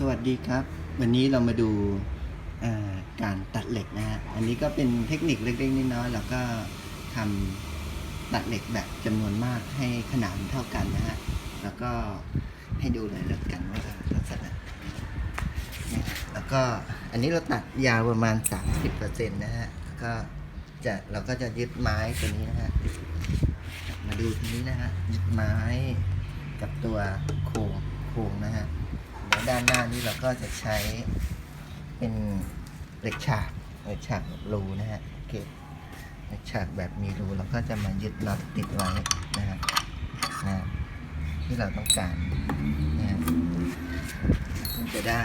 สวัสดีครับ วันนี้เรามาดูการตัดเหล็กนะฮะอันนี้ก็เป็นเทคนิคเล็กๆน้อยๆแล้วก็ทำตัดเหล็กแบบจำนวนมากให้ขนาดเท่ากันนะฮะแล้วก็ให้ดูเลยแล้วกันว่าลักษณะแล้วก็อันนี้เราตัดยาวประมาณ 30%นะฮะแล้วก็จะเราก็จะยึดไม้ตัวนี้นะฮะมาดูทีนี้นะฮะยึดไม้กับตัวโครงโครงนะฮะ ด้านหน้านี้เราก็จะใช้เป็นเหล็กฉากเหล็กฉากรูนะฮะเคเหล็กฉากแบบมีรูเราก็จะมายึดน็อตติดไว้นะฮะนะที่เราต้องการนะฮะมันจะได้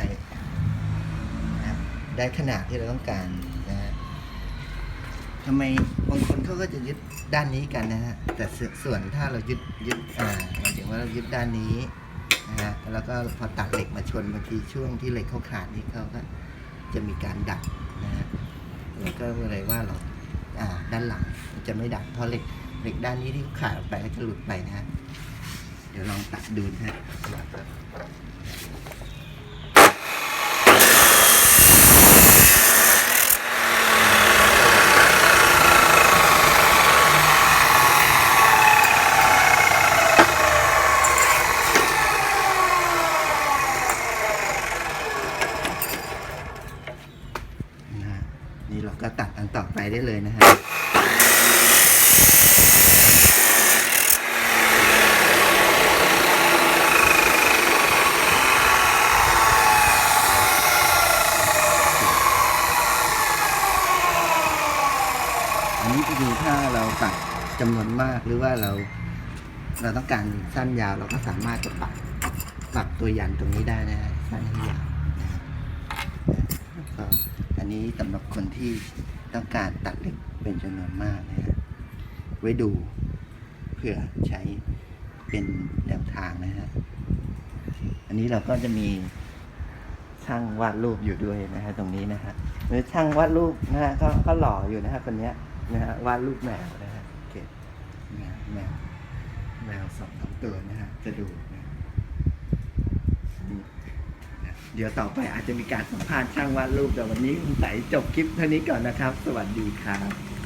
นะได้ขนาดที่เราต้องการนะฮะทำไมบางคนเขาก็จะยึดด้านนี้กันนะฮะแต่ส่วนถ้าเรายึดยึดอ่าหมายถึงว่าเรายึดด้านนี้ นะฮะแล้วก็พอตัดเหล็กมาชนบางทีช่วงที่เหล็กเขาขาดนี่เขาก็จะมีการดัดนะฮะแล้วก็เลยว่าเราอ่าด้านหลังจะไม่ดัดเพราะเหล็กเหล็กด้านนี้ที่ขาดออกไปก็จะหลุดไปนะฮะเดี๋ยวลองตัดดูนะฮะ นี่เราก็ตัดอันต่อไปได้เลยนะฮะอันนี้ก็คือถ้าเราตัดจำนวนมากหรือว่าเราเราต้องการสั้นยาวเราก็สามารถจะปรับปรับตัวยันตรงนี้ได้นะฮะสั้นยาว อันนี้สำหรับคนที่ต้องการตัดเหล็กเป็นจำนวนมากนะฮะไว้ดูเพื่อใช้เป็นแนวทางนะฮะอันนี้เราก็จะมีช่างวาดรูปอยู่ด้วยนะฮะตรงนี้นะฮะหรือช่างวาดรูปนะฮะก็ก็หล่ออยู่นะฮะคนเนี้ยนะฮะวาดรูปแมวนะฮะโอเคแมวแมวแมวสองสามตัวนะฮะจะดูนะนี่นะ เดี๋ยวต่อไปอาจจะมีการสัมภาษณ์ช่างวาดรูปแต่วันนี้คุณใสจบคลิปเท่านี้ก่อนนะครับ สวัสดีครับ